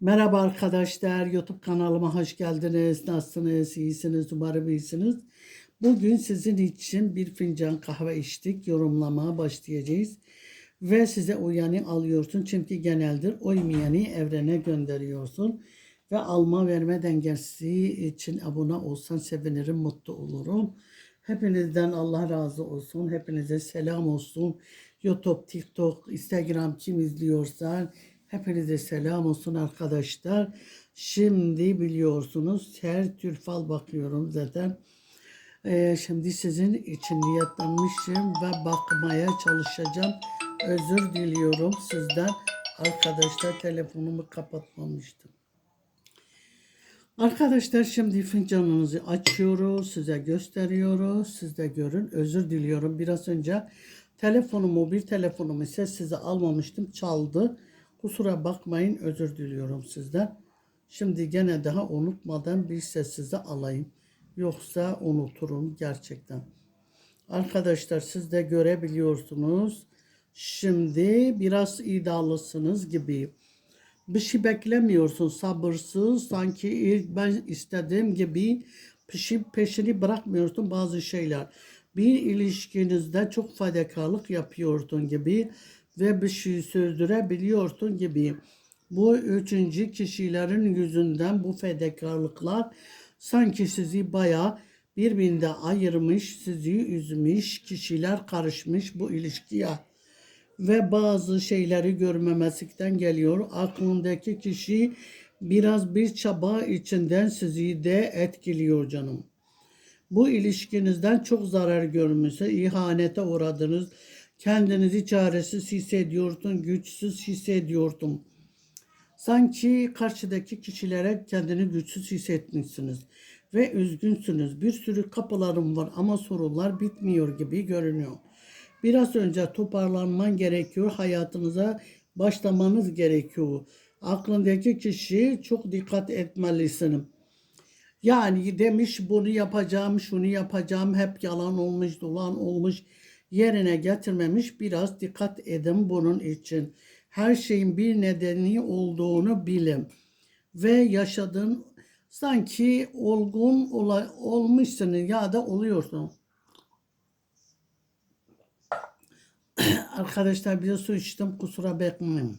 Merhaba arkadaşlar, YouTube kanalıma hoş geldiniz. Nasılsınız? İyisiniz? Umarım iyisiniz. Bugün sizin için bir fincan kahve içtik. Yorumlamaya başlayacağız. Ve size uyanı alıyorsun. Çünkü geneldir uymayanı evrene gönderiyorsun. Ve alma verme dengesi için abone olsan sevinirim, mutlu olurum. Hepinizden Allah razı olsun. Hepinize selam olsun. YouTube, TikTok, Instagram kim izliyorsa hepinize selam olsun arkadaşlar. Şimdi biliyorsunuz her tür fal bakıyorum zaten. Ee, şimdi sizin için niyetlenmişim ve bakmaya çalışacağım. Özür diliyorum sizden. Arkadaşlar telefonumu kapatmamıştım. Arkadaşlar şimdi fincanınızı açıyoruz. Size gösteriyoruz. Siz de görün. Özür diliyorum. Biraz önce telefonumu, bir telefonumu sessize almamıştım. Çaldı. Kusura bakmayın. Özür diliyorum sizden. Şimdi gene daha unutmadan bir sessize alayım. Yoksa unuturum gerçekten. Arkadaşlar siz de görebiliyorsunuz. Şimdi biraz iddialısınız gibi. Bir şey beklemiyorsun sabırsız. Sanki ilk ben istediğim gibi peşi, peşini bırakmıyorsun bazı şeyler. Bir ilişkinizde çok fedakarlık yapıyorsun gibi ve bir şey sürdürebiliyorsun gibi. Bu üçüncü kişilerin yüzünden bu fedakarlıklar sanki sizi bayağı birbirinde ayırmış, sizi üzmüş, kişiler karışmış bu ilişkiye ve bazı şeyleri görmemezlikten geliyor. Aklındaki kişi biraz bir çaba içinden sizi de etkiliyor canım. Bu ilişkinizden çok zarar görmüşse, ihanete uğradınız, kendinizi çaresiz hissediyordun, güçsüz hissediyordun. Sanki karşıdaki kişilere kendini güçsüz hissetmişsiniz ve üzgünsünüz. Bir sürü kapılarım var ama sorunlar bitmiyor gibi görünüyor. Biraz önce toparlanman gerekiyor. Hayatınıza başlamanız gerekiyor. Aklındaki kişi çok dikkat etmelisin. Yani demiş bunu yapacağım, şunu yapacağım, hep yalan olmuş, dolan olmuş, yerine getirmemiş. Biraz dikkat edin bunun için. Her şeyin bir nedeni olduğunu bilin. Ve yaşadığın sanki olgun ola, olmuşsun ya da oluyorsun. Arkadaşlar bir su içtim kusura bakmayın.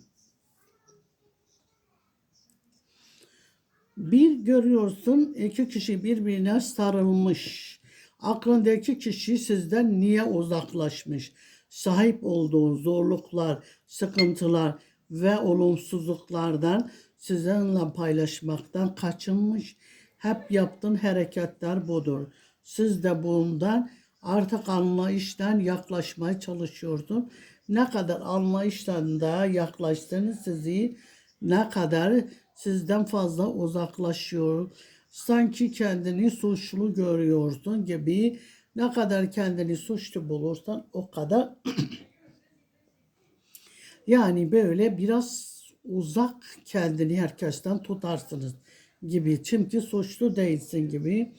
Bir görüyorsun iki kişi birbirine sarılmış. Aklındaki kişi sizden niye uzaklaşmış? Sahip olduğun zorluklar, sıkıntılar ve olumsuzluklardan sizinle paylaşmaktan kaçınmış. Hep yaptığın hareketler budur. Siz de bundan artık anlayıştan yaklaşmaya çalışıyordun. Ne kadar anlayıştan da yaklaştınız sizi ne kadar sizden fazla uzaklaşıyor. Sanki kendini suçlu görüyorsun gibi ne kadar kendini suçlu bulursan o kadar yani böyle biraz uzak kendini herkesten tutarsınız gibi. Çünkü suçlu değilsin gibi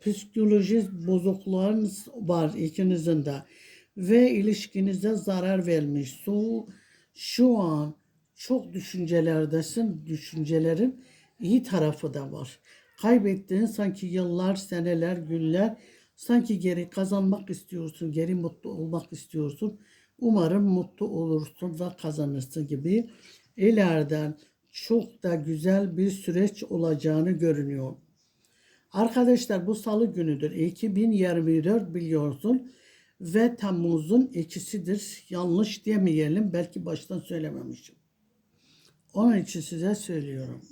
psikolojik bozukluğunuz var ikinizin de ve ilişkinize zarar vermiş. Su şu an çok düşüncelerdesin. Düşüncelerin iyi tarafı da var. Kaybettiğin sanki yıllar, seneler, günler sanki geri kazanmak istiyorsun, geri mutlu olmak istiyorsun. Umarım mutlu olursun ve kazanırsın gibi ileriden çok da güzel bir süreç olacağını görünüyor. Arkadaşlar bu salı günüdür. 2024 biliyorsun ve Temmuz'un ikisidir. Yanlış demeyelim. Belki baştan söylememişim. Onun için size söylüyorum.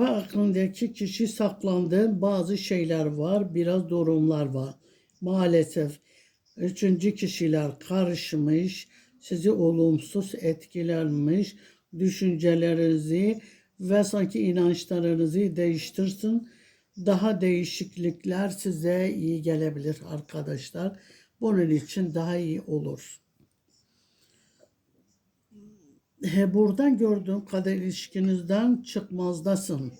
Ve aklındaki kişi saklandığı bazı şeyler var. Biraz durumlar var. Maalesef üçüncü kişiler karışmış. Sizi olumsuz etkilenmiş. Düşüncelerinizi ve sanki inançlarınızı değiştirsin daha değişiklikler size iyi gelebilir arkadaşlar. Bunun için daha iyi olur. Buradan gördüğüm kadar ilişkinizden çıkmazdasın.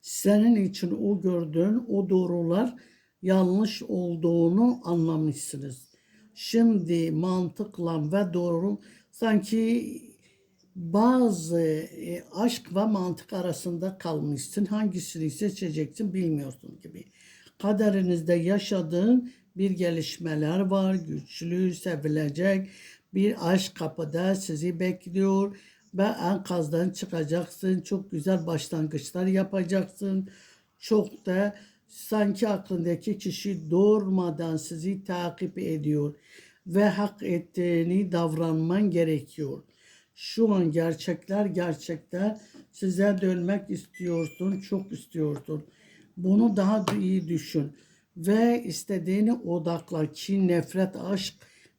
Senin için o gördüğün o doğrular yanlış olduğunu anlamışsınız. Şimdi mantıkla ve doğru sanki bazı e, aşk ve mantık arasında kalmışsın. Hangisini seçeceksin bilmiyorsun gibi. Kaderinizde yaşadığın bir gelişmeler var. Güçlü, sevilecek bir aşk kapıda sizi bekliyor. Ve enkazdan çıkacaksın. Çok güzel başlangıçlar yapacaksın. Çok da sanki aklındaki kişi durmadan sizi takip ediyor ve hak ettiğini davranman gerekiyor. Şu an gerçekler gerçekler size dönmek istiyorsun, çok istiyorsun. Bunu daha iyi düşün ve istediğini odakla ki nefret, aşk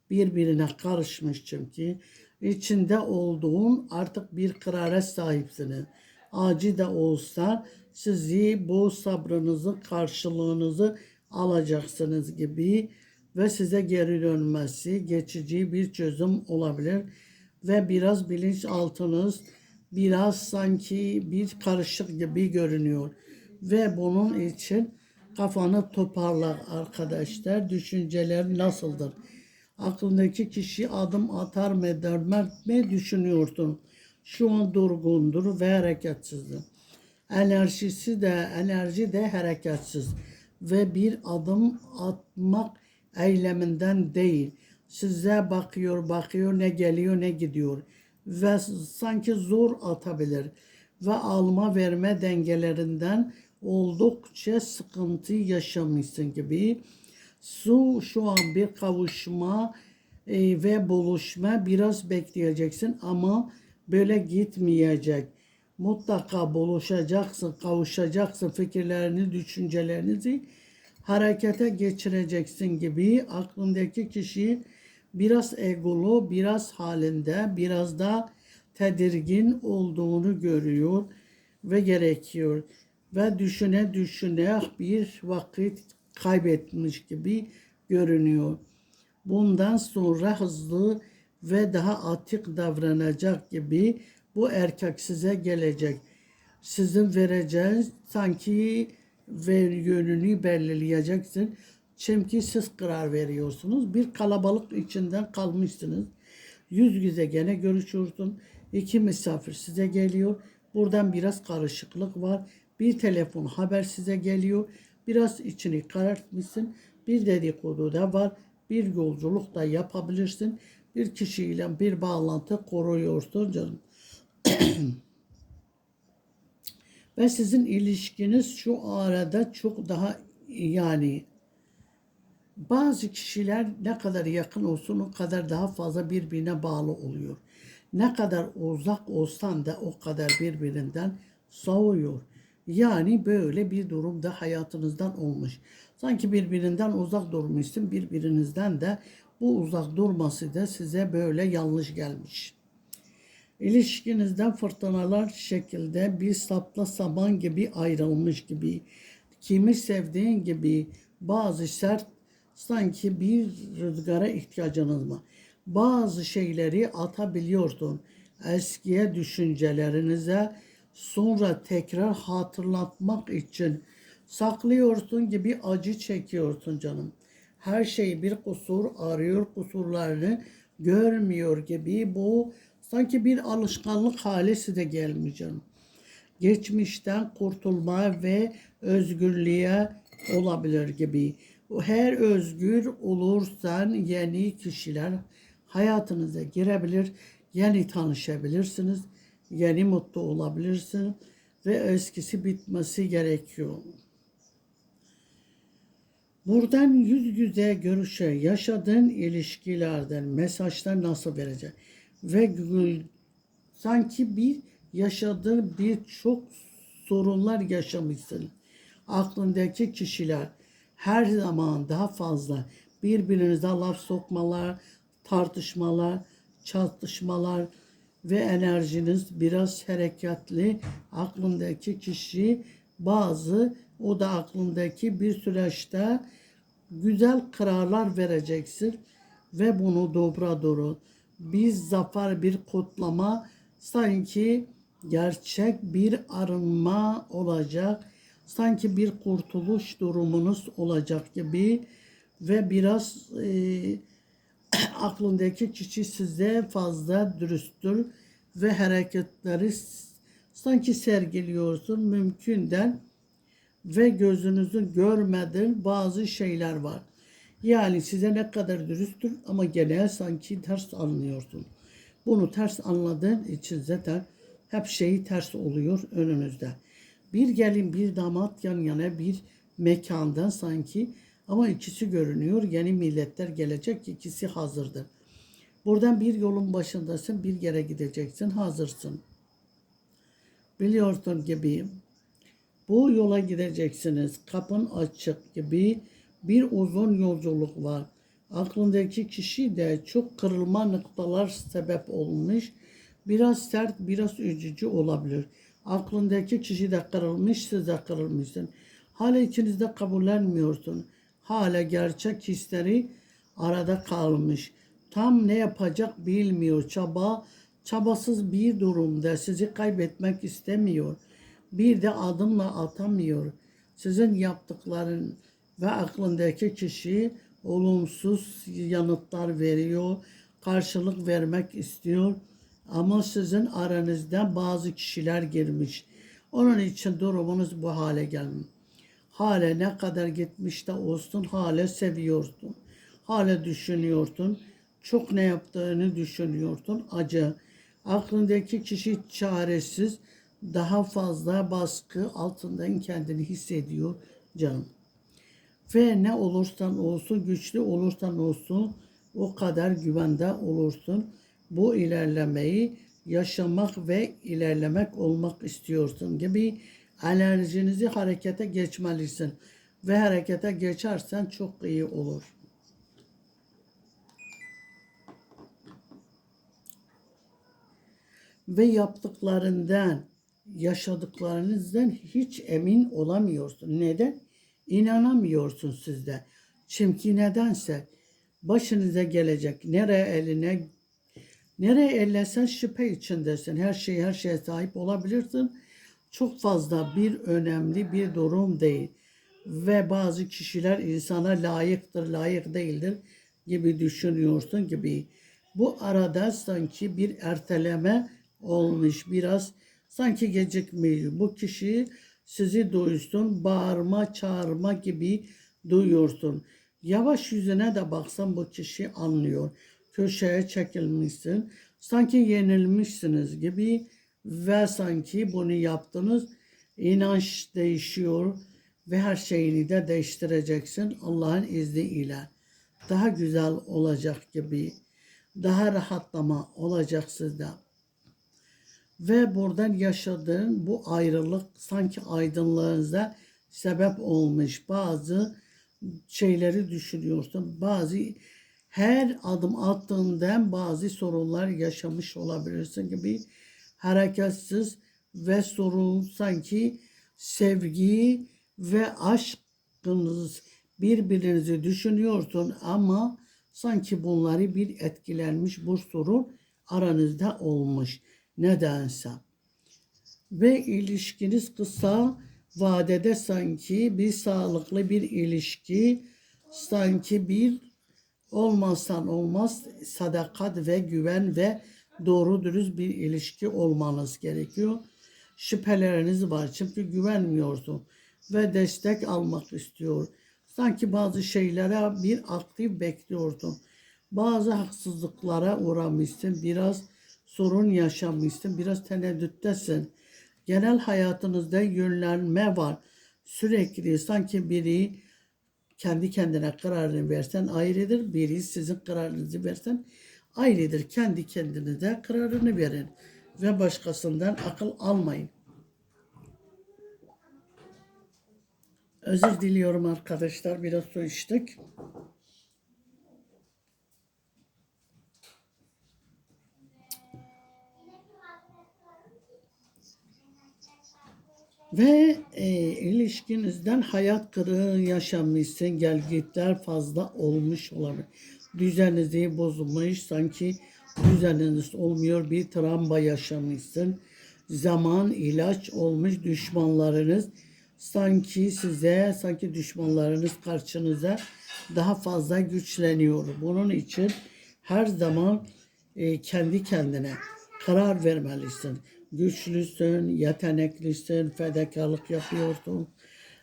birbirine karışmış çünkü. içinde olduğun artık bir karara sahipsiniz. Acı da olsa sizi bu sabrınızın karşılığınızı alacaksınız gibi ve size geri dönmesi geçici bir çözüm olabilir ve biraz bilinçaltınız biraz sanki bir karışık gibi görünüyor ve bunun için kafanı toparla arkadaşlar düşünceler nasıldır aklındaki kişi adım atar mı eder mi düşünüyorsun şu an durgundur ve hareketsizdir enerjisi de enerji de hareketsiz ve bir adım atmak eyleminden değil. Size bakıyor, bakıyor, ne geliyor, ne gidiyor. Ve sanki zor atabilir. Ve alma verme dengelerinden oldukça sıkıntı yaşamışsın gibi. Su şu an bir kavuşma e, ve buluşma biraz bekleyeceksin ama böyle gitmeyecek. Mutlaka buluşacaksın, kavuşacaksın fikirlerini, düşüncelerinizi harekete geçireceksin gibi aklındaki kişi biraz egolu, biraz halinde, biraz da tedirgin olduğunu görüyor ve gerekiyor. Ve düşüne düşüne bir vakit kaybetmiş gibi görünüyor. Bundan sonra hızlı ve daha atik davranacak gibi bu erkek size gelecek. Sizin vereceğiniz sanki ver yönünü belirleyeceksin. Çünkü siz karar veriyorsunuz. Bir kalabalık içinden kalmışsınız. Yüz yüze gene görüşüyorsun. İki misafir size geliyor. Buradan biraz karışıklık var. Bir telefon haber size geliyor. Biraz içini karartmışsın. Bir dedikodu da var. Bir yolculuk da yapabilirsin. Bir kişiyle bir bağlantı koruyorsun canım. Ve sizin ilişkiniz şu arada çok daha yani bazı kişiler ne kadar yakın olsun o kadar daha fazla birbirine bağlı oluyor. Ne kadar uzak olsan da o kadar birbirinden soğuyor. Yani böyle bir durum da hayatınızdan olmuş. Sanki birbirinden uzak durmuşsun, birbirinizden de bu uzak durması da size böyle yanlış gelmiş. İlişkinizden fırtınalar şekilde bir sapla saman gibi ayrılmış gibi, kimi sevdiğin gibi bazı sert sanki bir rüzgara ihtiyacınız var. Bazı şeyleri atabiliyorsun eskiye düşüncelerinize sonra tekrar hatırlatmak için saklıyorsun gibi acı çekiyorsun canım. Her şey bir kusur arıyor kusurlarını görmüyor gibi bu Sanki bir alışkanlık hali size gelmiş canım. Geçmişten kurtulma ve özgürlüğe olabilir gibi. Her özgür olursan yeni kişiler hayatınıza girebilir, yeni tanışabilirsiniz, yeni mutlu olabilirsiniz ve eskisi bitmesi gerekiyor. Buradan yüz yüze görüşe yaşadığın ilişkilerden mesajlar nasıl verecek? ve sanki bir yaşadığın birçok sorunlar yaşamışsın. Aklındaki kişiler her zaman daha fazla birbirinize laf sokmalar, tartışmalar, çatışmalar ve enerjiniz biraz hareketli. Aklındaki kişi bazı o da aklındaki bir süreçte güzel kararlar vereceksin ve bunu dobra doğru bir zafer, bir kutlama sanki gerçek bir arınma olacak. Sanki bir kurtuluş durumunuz olacak gibi ve biraz e, aklındaki kişi size fazla dürüsttür ve hareketleri sanki sergiliyorsun mümkünden ve gözünüzün görmediği bazı şeyler var. Yani size ne kadar dürüsttür ama gene sanki ters anlıyorsun. Bunu ters anladığın için zaten hep şeyi ters oluyor önünüzde. Bir gelin bir damat yan yana bir mekandan sanki ama ikisi görünüyor. Yeni milletler gelecek ikisi hazırdır. Buradan bir yolun başındasın bir yere gideceksin hazırsın. Biliyorsun gibi bu yola gideceksiniz. Kapın açık gibi bir uzun yolculuk var. Aklındaki kişi de çok kırılma noktalar sebep olmuş. Biraz sert, biraz üzücü olabilir. Aklındaki kişi de kırılmış, siz de kırılmışsın. Hala ikiniz de kabullenmiyorsun. Hala gerçek hisleri arada kalmış. Tam ne yapacak bilmiyor. Çaba, çabasız bir durumda sizi kaybetmek istemiyor. Bir de adımla atamıyor. Sizin yaptıkların ve aklındaki kişi olumsuz yanıtlar veriyor. Karşılık vermek istiyor. Ama sizin aranızda bazı kişiler girmiş. Onun için durumunuz bu hale gelmiş. Hala ne kadar gitmiş de olsun hala seviyorsun. Hala düşünüyorsun. Çok ne yaptığını düşünüyorsun. Acı. Aklındaki kişi çaresiz. Daha fazla baskı altından kendini hissediyor canım. Ve ne olursan olsun, güçlü olursan olsun o kadar güvende olursun. Bu ilerlemeyi yaşamak ve ilerlemek olmak istiyorsun gibi enerjinizi harekete geçmelisin. Ve harekete geçersen çok iyi olur. Ve yaptıklarından, yaşadıklarınızdan hiç emin olamıyorsun. Neden? İnanamıyorsun sizde. Çünkü nedense başınıza gelecek nereye eline nereye ellesen şüphe içindesin. Her şey her şeye sahip olabilirsin. Çok fazla bir önemli bir durum değil. Ve bazı kişiler insana layıktır, layık değildir gibi düşünüyorsun gibi. Bu arada sanki bir erteleme olmuş biraz sanki gecikmiyor. Bu kişi sizi duysun, bağırma, çağırma gibi duyuyorsun. Yavaş yüzüne de baksan bu kişi anlıyor. Köşeye çekilmişsin. Sanki yenilmişsiniz gibi ve sanki bunu yaptınız. İnanç değişiyor ve her şeyini de değiştireceksin Allah'ın izniyle. Daha güzel olacak gibi. Daha rahatlama olacak sizde. Ve buradan yaşadığın bu ayrılık sanki aydınlığınıza sebep olmuş. Bazı şeyleri düşünüyorsun. Bazı her adım attığından bazı sorunlar yaşamış olabilirsin gibi hareketsiz ve sorun sanki sevgi ve aşkınız birbirinizi düşünüyorsun ama sanki bunları bir etkilenmiş bu sorun aranızda olmuş nedense. Ve ilişkiniz kısa vadede sanki bir sağlıklı bir ilişki, sanki bir olmazsan olmaz sadakat ve güven ve doğru dürüst bir ilişki olmanız gerekiyor. Şüpheleriniz var çünkü güvenmiyorsun ve destek almak istiyor. Sanki bazı şeylere bir aktif bekliyorsun. Bazı haksızlıklara uğramışsın, biraz sorun yaşamışsın, biraz teneddüttesin. Genel hayatınızda yönlenme var. Sürekli sanki biri kendi kendine kararını versen ayrıdır. Biri sizin kararınızı versen ayrıdır. Kendi kendinize kararını verin. Ve başkasından akıl almayın. Özür diliyorum arkadaşlar. Biraz su içtik. Ve e, ilişkinizden hayat kırığı yaşamışsın, gelgitler fazla olmuş olabilir. Düzeninizi bozulmuş, sanki düzeniniz olmuyor, bir travma yaşamışsın. Zaman ilaç olmuş düşmanlarınız sanki size, sanki düşmanlarınız karşınıza daha fazla güçleniyor. Bunun için her zaman e, kendi kendine karar vermelisin. Güçlüsün, yeteneklisin, fedakarlık yapıyorsun.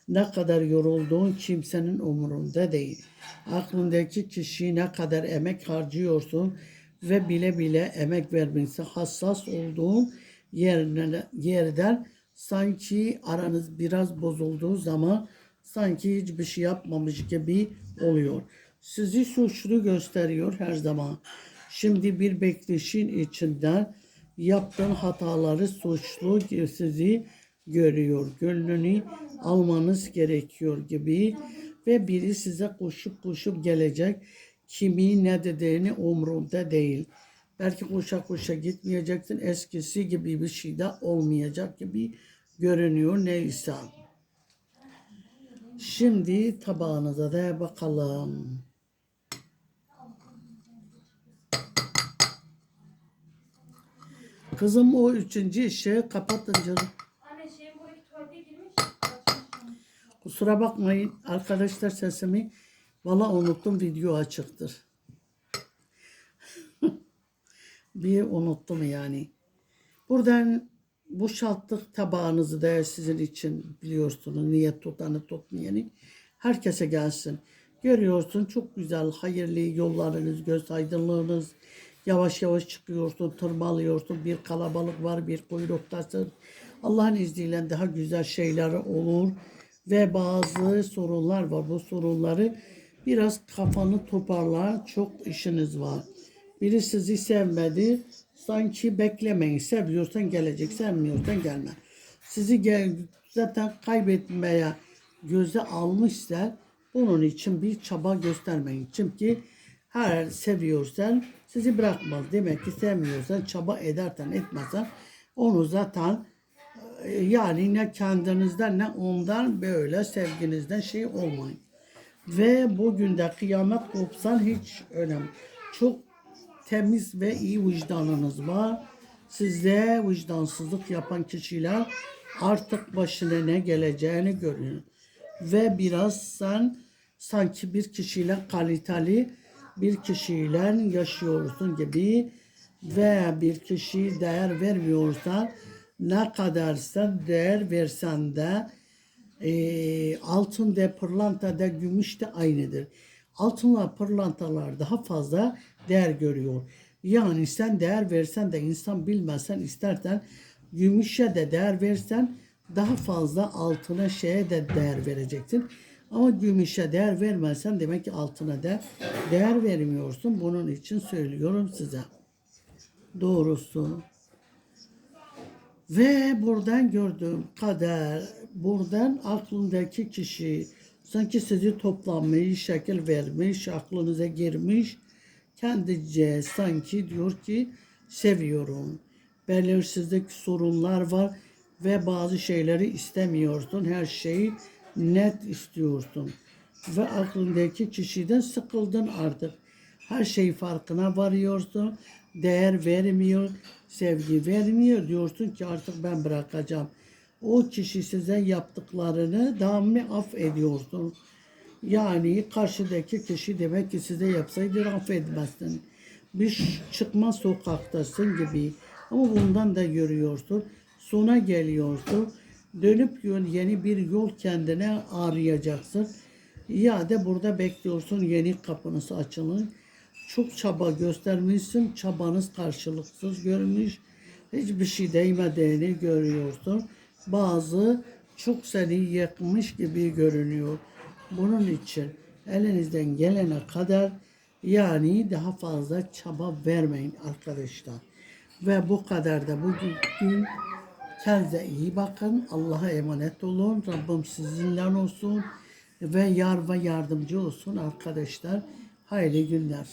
Ne kadar yorulduğun kimsenin umurunda değil. Aklındaki kişi ne kadar emek harcıyorsun ve bile bile emek vermişsin. Hassas olduğun yerine, yerden sanki aranız biraz bozulduğu zaman sanki hiçbir şey yapmamış gibi oluyor. Sizi suçlu gösteriyor her zaman. Şimdi bir bekleyişin içinden yaptığın hataları suçlu sizi görüyor. Gönlünü almanız gerekiyor gibi ve biri size koşup koşup gelecek. Kimi ne dediğini umurunda değil. Belki koşa koşa gitmeyeceksin. Eskisi gibi bir şey de olmayacak gibi görünüyor neyse. Şimdi tabağınıza da bakalım. Kızım o üçüncü işe kapatın canım. Anne şeyin buradaki tuvalete girmiş. Açmış. Kusura bakmayın arkadaşlar sesimi. Valla unuttum video açıktır. bir unuttum yani. Buradan boşalttık tabağınızı da sizin için biliyorsunuz. Niyet tutanı tutmayanı. Herkese gelsin. Görüyorsun çok güzel hayırlı yollarınız, göz aydınlığınız. Yavaş yavaş çıkıyorsun, tırmalıyorsun. Bir kalabalık var, bir kuyruktasın. Allah'ın izniyle daha güzel şeyler olur. Ve bazı sorunlar var. Bu sorunları biraz kafanı toparla. Çok işiniz var. Biri sizi sevmedi. Sanki beklemeyin. Seviyorsan gelecek, sevmiyorsan gelme. Sizi gel, zaten kaybetmeye göze almışsa bunun için bir çaba göstermeyin. Çünkü her seviyorsan sizi bırakmaz. Demek ki sevmiyorsan çaba edersen etmezsen onu zaten yani ne kendinizden ne ondan böyle sevginizden şey olmayın. Ve bugün de kıyamet kopsan hiç önemli. Çok temiz ve iyi vicdanınız var. Sizde vicdansızlık yapan kişiler artık başına ne geleceğini görün. Ve biraz sen sanki bir kişiyle kaliteli bir kişiyle yaşıyorsun gibi ve bir kişiye değer vermiyorsan ne kadar sen değer versen de e, altın da pırlanta da gümüş de aynıdır. Altınla pırlantalar daha fazla değer görüyor. Yani sen değer versen de insan bilmezsen istersen gümüşe de değer versen daha fazla altına şeye de değer vereceksin. Ama gümüşe değer vermezsen demek ki altına da değer vermiyorsun. Bunun için söylüyorum size. Doğrusu. Ve buradan gördüğüm kader, buradan aklındaki kişi sanki sizi toplanmış, şekil vermiş, aklınıza girmiş. Kendice sanki diyor ki seviyorum. Belirsizlik sorunlar var ve bazı şeyleri istemiyorsun. Her şeyi net istiyorsun. Ve aklındaki kişiden sıkıldın artık. Her şey farkına varıyorsun. Değer vermiyor, sevgi vermiyor. Diyorsun ki artık ben bırakacağım. O kişi size yaptıklarını devamlı affediyorsun. Yani karşıdaki kişi demek ki size yapsaydı affetmezsin. Bir çıkma sokaktasın gibi. Ama bundan da görüyorsun. Sona geliyorsun. Dönüp yeni bir yol kendine arayacaksın. Ya da burada bekliyorsun yeni kapınız açılın. Çok çaba göstermişsin. Çabanız karşılıksız görmüş. Hiçbir şey değmediğini görüyorsun. Bazı çok seni yakmış gibi görünüyor. Bunun için elinizden gelene kadar yani daha fazla çaba vermeyin arkadaşlar. Ve bu kadar da bugün kendinize iyi bakın. Allah'a emanet olun. Rabbim sizinle olsun ve yar ve yardımcı olsun arkadaşlar. Hayırlı günler.